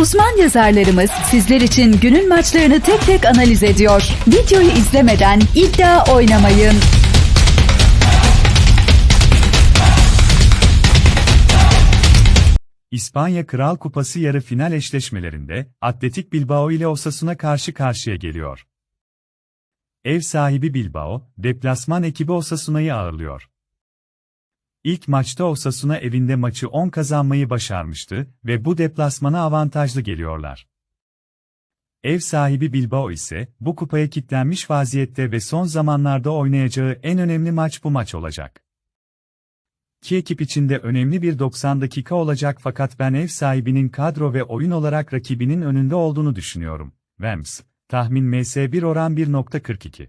Uzman yazarlarımız sizler için günün maçlarını tek tek analiz ediyor. Videoyu izlemeden iddia oynamayın. İspanya Kral Kupası yarı final eşleşmelerinde Atletik Bilbao ile Osasuna karşı karşıya geliyor. Ev sahibi Bilbao, deplasman ekibi Osasuna'yı ağırlıyor. İlk maçta Osasuna evinde maçı 10 kazanmayı başarmıştı ve bu deplasmana avantajlı geliyorlar. Ev sahibi Bilbao ise bu kupaya kilitlenmiş vaziyette ve son zamanlarda oynayacağı en önemli maç bu maç olacak. İki ekip içinde önemli bir 90 dakika olacak fakat ben ev sahibinin kadro ve oyun olarak rakibinin önünde olduğunu düşünüyorum. Vems, tahmin MS1 oran 1.42.